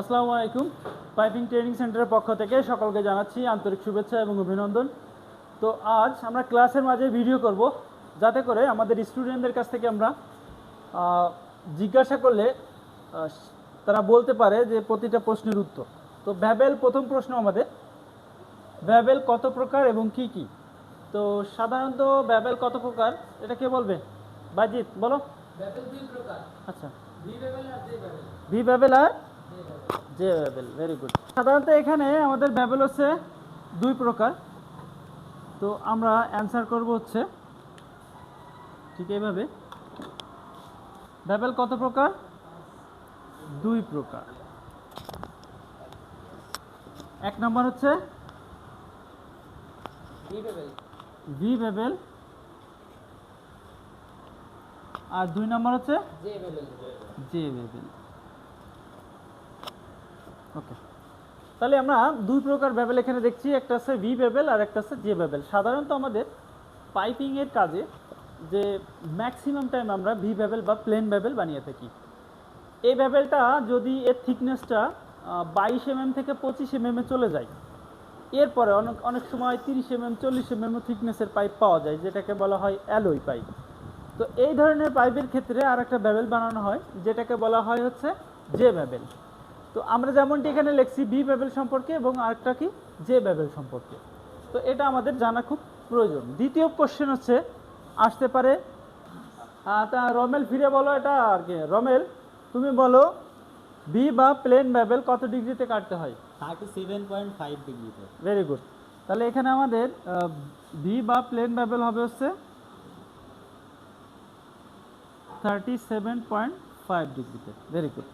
আসসালামু আলাইকুম। Piping training সেন্টারের পক্ষ থেকে সকলকে জানাচ্ছি আন্তরিক শুভেচ্ছা এবং অভিনন্দন। তো আজ আমরা ক্লাসের মাঝে ভিডিও করব যাতে করে আমাদের স্টুডেন্টদের কাছ থেকে আমরা জিজ্ঞাসা করলে তারা বলতে পারে যে প্রতিটা প্রশ্নের উত্তর। তো ভ্যাবেল প্রথম প্রশ্ন আমাদের ভ্যাবেল কত প্রকার এবং কি কি? তো সাধারণত ভ্যাবেল কত প্রকার? এটা কে বলবে? বাজিত বলো। আচ্ছা। ভি ভ্যাবেল আর জে ভ্যাবেল ভেরি গুড সাধারণত এখানে আমাদের ভ্যাবেল হচ্ছে দুই প্রকার। তো আমরা অ্যান্সার করব হচ্ছে ঠিক এইভাবে। ভ্যাবেল কত প্রকার? দুই প্রকার। এক নম্বর হচ্ছে ভি ভ্যাবেল আর দুই নম্বর হচ্ছে জে ভেবেল ওকে। তাহলে আমরা দুই প্রকার ভেবেল এখানে দেখছি, একটা আছে ভি ভেবেল আর একটা আছে জে ভেবেল সাধারণত আমাদের পাইপিংয়ের কাজে যে ম্যাক্সিমাম টাইম আমরা ভি ভেবেল বা প্লেন ভেবেল বানিয়ে থাকি। এই ভেবেলটা যদি এর থিকনেসটা বাইশ এমএম থেকে পঁচিশ এমএম এ চলে যায়, এরপরে অনেক অনেক সময় তিরিশ এমএম চল্লিশ এমএম থিকনেসের পাইপ পাওয়া যায়, যেটাকে বলা হয় অ্যালোই পাইপ তো এই ধরনের পাইপের ক্ষেত্রে আর একটা ব্যাবেল বানানো হয়, যেটাকে বলা হয় হচ্ছে জে ব্যাবেল তো আমরা যেমনটি এখানে লিখছি বি ব্যাবেল সম্পর্কে এবং আরেকটা কি? জে ব্যাবেল সম্পর্কে। তো এটা আমাদের জানা খুব প্রয়োজন। দ্বিতীয় কোশ্চেন হচ্ছে আসতে পারে তা রমেল ফিরে বলো এটা আর কি। রমেল তুমি বলো বি বা প্লেন ব্যাবেল কত ডিগ্রিতে কাটতে হয়? থার্টি সেভেন পয়েন্ট ফাইভ ডিগ্রিতে। ভেরি গুড তাহলে এখানে আমাদের বি বা প্লেন ব্যাবেল হবে হচ্ছে থার্টি সেভেন পয়েন্ট ফাইভ ডিগ্রিতে। ভেরি গুড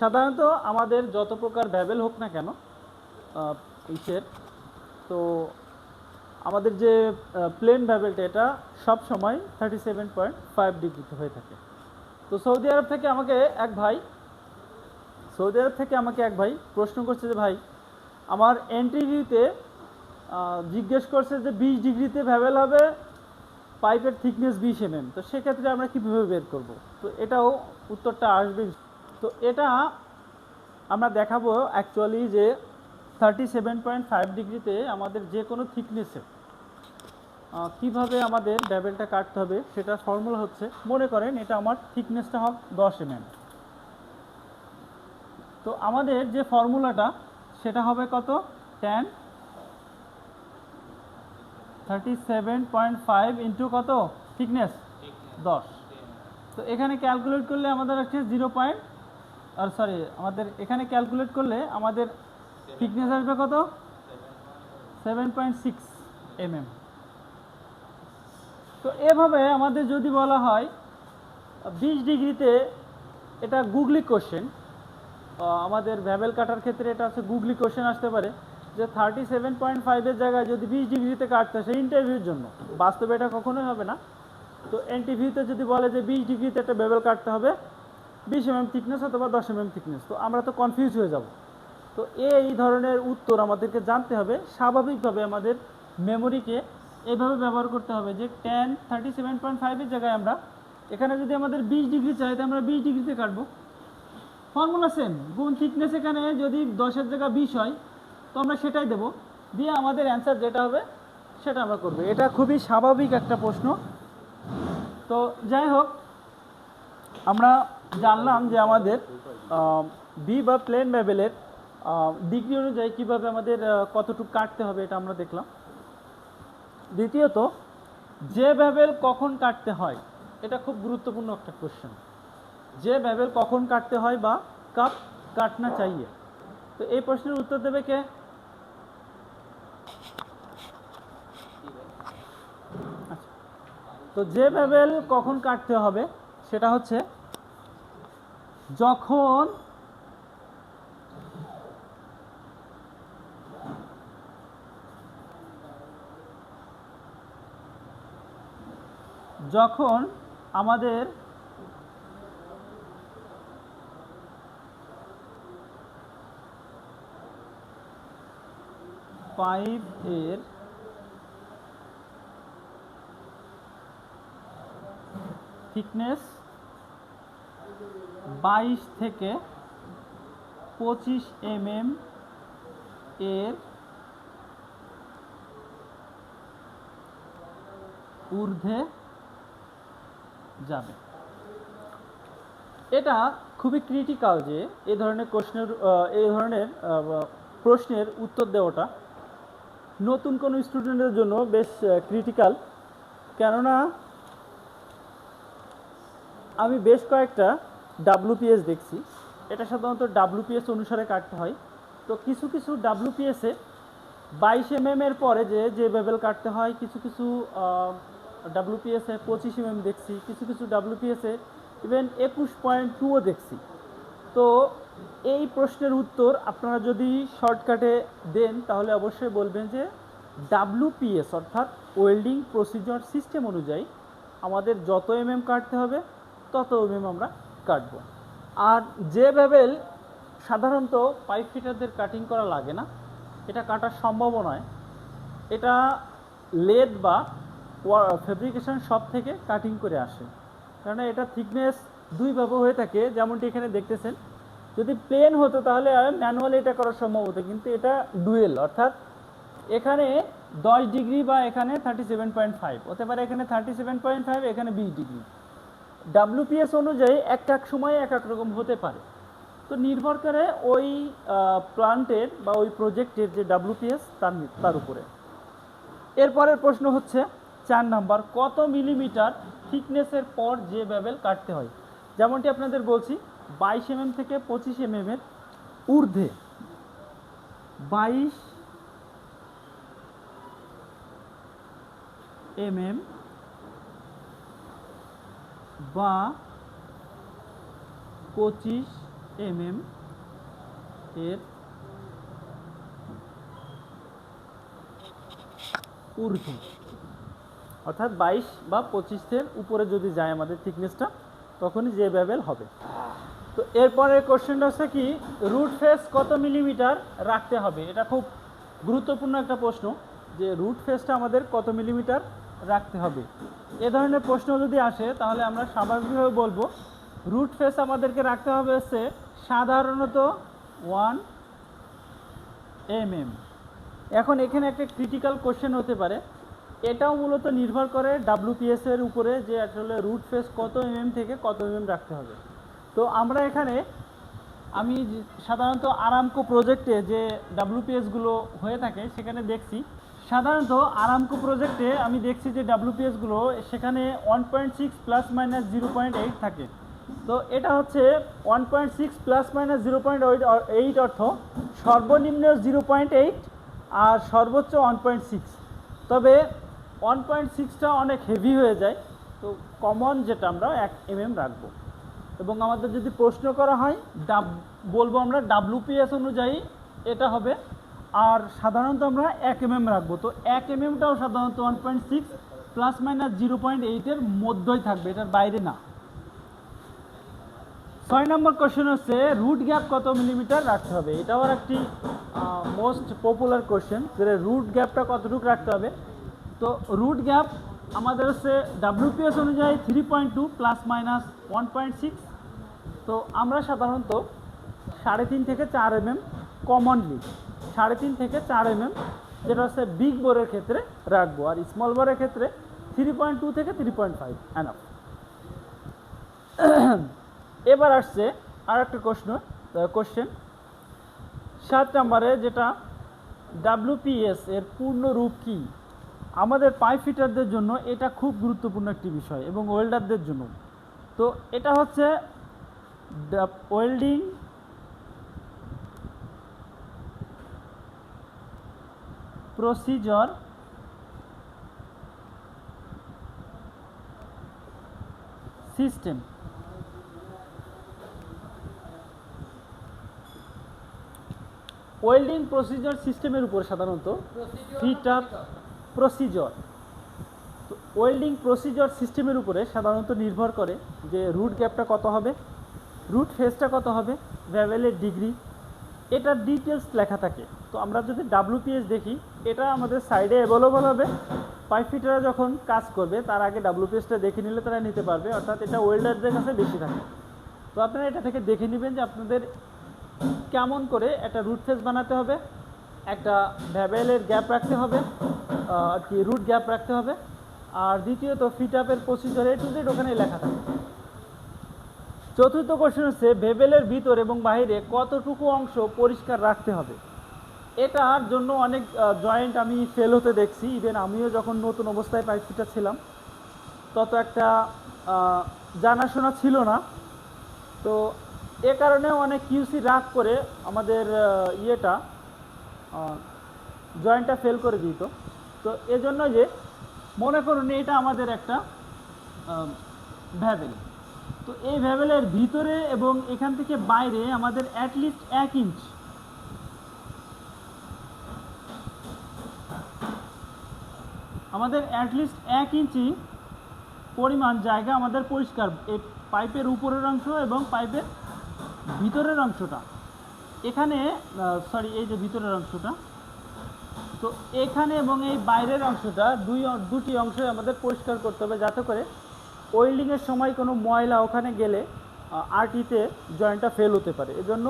সাধারণত আমাদের যত প্রকার ব্যাবেল হোক না কেন ইসের, তো আমাদের যে প্লেন ব্যাবেলটা এটা সব সময় থার্টি সেভেন পয়েন্ট ফাইভ ডিগ্রিতে হয়ে থাকে। তো সৌদি আরব থেকে আমাকে এক ভাই, সৌদি আরব থেকে আমাকে এক ভাই প্রশ্ন করছে যে, ভাই, আমার এন্ট্রিভিউতে জিজ্ঞেস করছে যে, বিশ ডিগ্রিতে ভ্যাবেল হবে পাইপের থিকনেস বিশ এমএম তো সেক্ষেত্রে আমরা কীভাবে বের করব? তো এটাও উত্তরটা আসবে তো এটা আমরা দেখাবো অ্যাকচুয়ালি যে থার্টি সেভেন পয়েন্ট ফাইভ ডিগ্রিতে আমাদের যে কোনো থিকনেসে কীভাবে আমাদের ব্যাবেলটা কাটতে হবে সেটা ফর্মুলা হচ্ছে মনে করেন এটা আমার থিকনেসটা হোক দশ এমএম তো আমাদের যে ফর্মুলাটা সেটা হবে কত? Ten thirty seven point five into কত থিকনেস দশ। তো এখানে ক্যালকুলেট করলে আমাদের আছে জিরো পয়েন্ট আর সরি আমাদের এখানে ক্যালকুলেট করলে আমাদের থিকনেস আসবে কত? সেভেন পয়েন্ট সিক্স এমএম তো এভাবে আমাদের যদি বলা হয়, বিশ ডিগ্রিতে এটা গুগলি কোশ্চেন আমাদের ভ্যাবেল কাটার ক্ষেত্রে এটা হচ্ছে গুগলি কোশ্চেন আসতে পারে, যে থার্টি সেভেন পয়েন্ট ফাইভের জায়গায় যদি বিশ ডিগ্রিতে কাটতে আসে ইন্টারভিউর জন্য। বাস্তবে এটা কখনোই হবে না। তো ইন্টারভিউতে যদি বলে যে বিশ ডিগ্রিতে একটা ভ্যাবেল কাটতে হবে বিশ এমএম থিকনেস অথবা দশ এমএম থিকনেস তো আমরা তো কনফিউজ হয়ে যাব। তো এই ধরনের উত্তর আমাদেরকে জানতে হবে। স্বাভাবিকভাবে আমাদের মেমোরিকে এভাবে ব্যবহার করতে হবে যে টেন থার্টি সেভেন পয়েন্ট ফাইভের জায়গায় আমরা, এখানে যদি আমাদের বিশ ডিগ্রি চাই তো আমরা বিশ ডিগ্রিতে কাটবো। ফর্মুলা সেম গুণ থিকনেস এখানে যদি দশের জায়গা বিশ হয়, তো আমরা সেটাই দেবো। দিয়ে আমাদের অ্যান্সার যেটা হবে, সেটা আমরা করব। এটা খুবই স্বাভাবিক একটা প্রশ্ন। তো যাই হোক, আমরা জানলাম যে আমাদের বি বা প্লেন লেভেলের ডিগ্রি অনুযায়ী কীভাবে আমাদের কতটুকু কাটতে হবে এটা আমরা দেখলাম। দ্বিতীয়ত, যে ভ্যাবেল কখন কাটতে হয়, এটা খুব গুরুত্বপূর্ণ একটা কোশ্চেন যে ভ্যাবেল কখন কাটতে হয় বা কাপ কাটনা চাইয়ে। তো এই প্রশ্নের উত্তর দেবে কে? আচ্ছা। তো যে ভ্যাবেল কখন কাটতে হবে, সেটা হচ্ছে যখন যখন আমাদের পাইপ এর থিকনেস বাইশ থেকে পঁচিশ এম এম এর ঊর্ধ্বে যাবে। এটা খুবই ক্রিটিক্যাল যে এই ধরনের আহ, এই ধরনের প্রশ্নের উত্তর দেওয়াটা নতুন কোনো স্টুডেন্টের জন্য বেশ ক্রিটিক্যাল কেননা আমি বেশ কয়েকটা ডাব্লুপিএস দেখছি। এটা সাধারণত ডাব্লুপিএস অনুসারে কাটতে হয়। তো কিছু কিছু ডাব্লুপিএসে বাইশ এম এর পরে যে যে বেবেল কাটতে হয়, কিছু কিছু ডাব্লুপিএসে পঁচিশ এম দেখছি, কিছু কিছু ডাব্লুপিএসে ইভেন একুশ পয়েন্ট টুও দেখছি। তো এই প্রশ্নের উত্তর আপনারা যদি শর্টকাটে দেন, তাহলে অবশ্যই বলবেন যে ডাব্লুপিএস অর্থাৎ ওয়েল্ডিং প্রসিজার সিস্টেম অনুযায়ী আমাদের যত এমএম কাটতে হবে, তত এমএম আমরা কাটবো। আর যে বেবেল সাধারণত পাইপ ফিটারদের কাটিং করা লাগে না, এটা কাটার সম্ভব নয়। এটা লেদ বা ফেব্রিকেশন শপ থেকে কাটিং করে আসে। কারণ এটা থিকনেস দুইভাবে হয়ে থাকে, যেমনটি এখানে দেখতেছেন। যদি প্লেন হতো তাহলে ম্যানুয়ালি এটা করা সম্ভব হতো, কিন্তু এটা ডুয়েল অর্থাৎ এখানে দশ ডিগ্রি বা এখানে থার্টি সেভেন পয়েন্ট ফাইভ হতে পারে এখানে থার্টি সেভেন পয়েন্ট ফাইভ এখানে বিশ ডিগ্রি। ডাব্লিউপিএস অনুযায়ী এক এক সময় এক এক রকম হতে পারে। তো নির্ভর করে ওই প্লান্টের বা ওই প্রজেক্টের যে ডাব্লিউপিএস তার তার উপরে। এরপরের প্রশ্ন হচ্ছে চার নাম্বার, কত মিলিমিটার থিকনেসের পর যে ব্যাবেল কাটতে হয়? যেমনটি আপনাদের বলছি, বাইশ এমএম থেকে পঁচিশ এমএম এর ঊর্ধ্বে। বাইশ এমএম বা পঁচিশ এমএম এর ঊর্ধ্বে। অর্থাৎ বাইশ বা পঁচিশের উপরে যদি যায় আমাদের থিকনেসটা তখনই যে বেবেল হবে। তো এরপরের কোশ্চেনটা হচ্ছে কি রুট ফেস কত মিলিমিটার রাখতে হবে? এটা খুব গুরুত্বপূর্ণ একটা প্রশ্ন যে রুট ফেসটা আমাদের কত মিলিমিটার রাখতে হবে। এ ধরনের প্রশ্ন যদি আসে, তাহলে আমরা স্বাভাবিকভাবে বলব রুট ফেস আমাদেরকে রাখতে হবে হচ্ছে সাধারণত ওয়ান এম এম এখন এখানে একটা ক্রিটিক্যাল কোশ্চেন হতে পারে। এটাও মূলত নির্ভর করে ডাব্লুপিএস এর উপরে যে আসলে রুট ফেস কত এম থেকে কত এমএম রাখতে হবে। তো আমরা এখানে, আমি সাধারণত আরামকো প্রজেক্টে যে ডাব্লুপিএসগুলো হয়ে থাকে, সেখানে দেখছি সাধারণত আরামকো প্রজেক্টে আমি দেখছি যে ডাব্লুপিএসগুলো সেখানে one point six plus minus zero point eight থাকে। তো এটা হচ্ছে one point six plus minus zero point eight অর্থ সর্বনিম্ন জিরো পয়েন্ট এইট আর সর্বোচ্চ ওয়ান পয়েন্ট সিক্স তবে ওয়ান পয়েন্ট সিক্সটা অনেক হেভি হয়ে যায়, তো কমন যেটা আমরা এক এম এম রাখব। এবং আমাদের যদি প্রশ্ন করা হয়, ডাব বলব আমরা ডাব্লুপিএস অনুযায়ী এটা হবে আর সাধারণত আমরা এক এমএম রাখব। তো এক এম এমটাও সাধারণত one point six plus minus zero point এইটের মধ্যেই থাকবে, এটার বাইরে না। ছয় নম্বর কোশ্চেন হচ্ছে রুট গ্যাপ কত মিলিমিটার রাখতে হবে? এটাও একটি মোস্ট পপুলার কোশ্চেন যে রুট গ্যাপটা কতটুকু রাখতে হবে? তো রুট গ্যাপ আমাদের হচ্ছে ডাব্লিউপিএস অনুযায়ী three point two plus minus one point six তো আমরা সাধারণত সাড়ে তিন থেকে চার এমএম কমনলি সাড়ে তিন থেকে চার এমএম, যেটা হচ্ছে বিগ বোরের ক্ষেত্রে রাখব। আর স্মল বোরের ক্ষেত্রে থ্রি পয়েন্ট টু থেকে থ্রি পয়েন্ট ফাইভ অ্যানাফ এবার আসছে আর একটা প্রশ্ন কোশ্চেন সাত নম্বরে যেটা ডাব্লিউপিএস এর পূর্ণ রূপ কি? আমাদের পাইপ ফিটারদের জন্য এটা খুব গুরুত্বপূর্ণ একটি বিষয় এবং ওয়েল্ডারদের জন্য। তো এটা হচ্ছে welding procedure system welding procedure সিস্টেমের উপর সাধারণত ফিটার প্রসিজর তো ওয়েল্ডিং প্রসিজর সিস্টেমের উপরে সাধারণত নির্ভর করে যে রুট গ্যাপটা কত হবে রুট ফেসটা কত হবে ভ্যাভেলের ডিগ্রি এটার ডিটেলস লেখা থাকে। তো আমরা যদি ডাব্লুপিএস দেখি, এটা আমাদের সাইডে অ্যাভেলেবল হবে। পাইপ ফিটাররা যখন কাজ করবে, তার আগে ডাব্লুপিএসটা দেখে নিলে তারা নিতে পারবে। অর্থাৎ এটা ওয়েল্ডারদের কাছে বেশি থাকে। তো আপনারা এটা থেকে দেখে নেবেন যে আপনাদের কেমন করে একটা রুট ফেস বানাতে হবে, একটা ভ্যাবেলের গ্যাপ রাখতে হবে আর কি রুট গ্যাপ রাখতে হবে। আর দ্বিতীয়ত ফিট আপের প্রসিজার এ টু জেড ওখানে লেখা থাকে। চতুর্থ কোশ্চেন হচ্ছে, ভেবেলের ভিতর এবং বাইরে কতটুকু অংশ পরিষ্কার রাখতে হবে? এটার জন্য অনেক জয়েন্ট আমি ফেল হতে দেখছি। ইভেন আমিও যখন নতুন অবস্থায় পাইপ ফিটার ছিলাম, তত একটা জানাশোনা ছিল না। তো এ কারণে অনেক কিউসি রাগ করে আমাদের ইয়েটা জয়েন্টটা ফেল করে দিত। তো এজন্য যে মনে করুন, এটা আমাদের একটা ভ্যাবেল তো এই ভ্যাবেলের ভিতরে এবং এখান থেকে বাইরে আমাদের অ্যাটলিস্ট এক ইঞ্চ আমাদের অ্যাটলিস্ট এক ইঞ্চি পরিমাণ জায়গা আমাদের পরিষ্কার, এই পাইপের উপরের অংশ এবং পাইপের ভিতরের অংশটা। এখানে সরি এই যে ভিতরের অংশটা। তো এখানে এবং এই বাইরের অংশটা দুই দুটি অংশই আমাদের পরিষ্কার করতে হবে যাতে করে ওয়েল্ডিংয়ের সময় কোনো ময়লা ওখানে গেলে আরটিতে জয়েন্টটা ফেল হতে পারে। এজন্য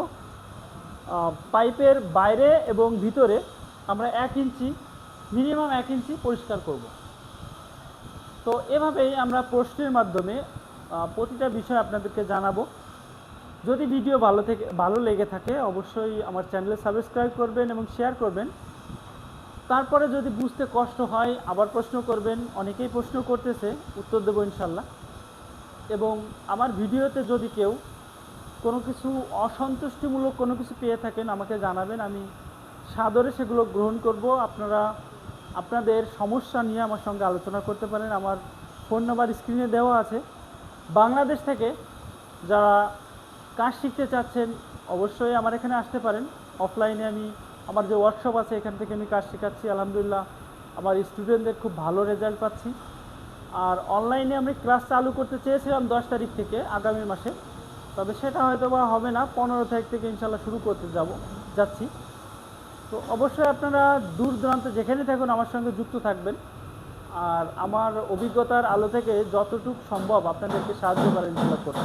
পাইপের বাইরে এবং ভিতরে আমরা এক ইঞ্চি মিনিমাম এক ইঞ্চি পরিষ্কার করব। তো এভাবেই আমরা প্রশ্নের মাধ্যমে প্রতিটা বিষয় আপনাদেরকে জানাব। যদি ভিডিও ভালো থেকে, ভালো লেগে থাকে, অবশ্যই আমার চ্যানেলে সাবস্ক্রাইব করবেন এবং শেয়ার করবেন। তারপরে যদি বুঝতে কষ্ট হয়, আবার প্রশ্ন করবেন, অনেকেই প্রশ্ন করতেছে, উত্তর দেবো ইনশাল্লাহ। এবং আমার ভিডিওতে যদি কেউ কোনো কিছু অসন্তুষ্টিমূলক কোনো কিছু পেয়ে থাকেন, আমাকে জানাবেন, আমি সাদরে সেগুলো গ্রহণ করব। আপনারা, আপনাদের সমস্যা নিয়ে আমার সঙ্গে আলোচনা করতে পারেন। আমার ফোন নাম্বার স্ক্রিনে দেওয়া আছে। বাংলাদেশ থেকে যারা কাজ শিখতে চাচ্ছেন, অবশ্যই আমার এখানে আসতে পারেন। অফলাইনে আমি আমার যে ওয়ার্কশপ আছে, এখান থেকে আমি কাজ শেখাচ্ছি, আলহামদুলিল্লাহ। আমার স্টুডেন্টদের খুব ভালো রেজাল্ট পাচ্ছি। আর অনলাইনে আমি ক্লাস চালু করতে চেয়েছিলাম দশ তারিখ থেকে, আগামী মাসে। তবে সেটা হয়তো বা হবে না, পনেরো তারিখ থেকে ইনশাল্লাহ শুরু করতে যাব, যাচ্ছি। তো অবশ্যই আপনারা দূর দূরান্ত যেখানে থাকুন, আমার সঙ্গে যুক্ত থাকবেন। আর আমার অভিজ্ঞতার আলো থেকে যতটুকু সম্ভব আপনাদেরকে সাহায্য করার ইনশাল্লাহ করব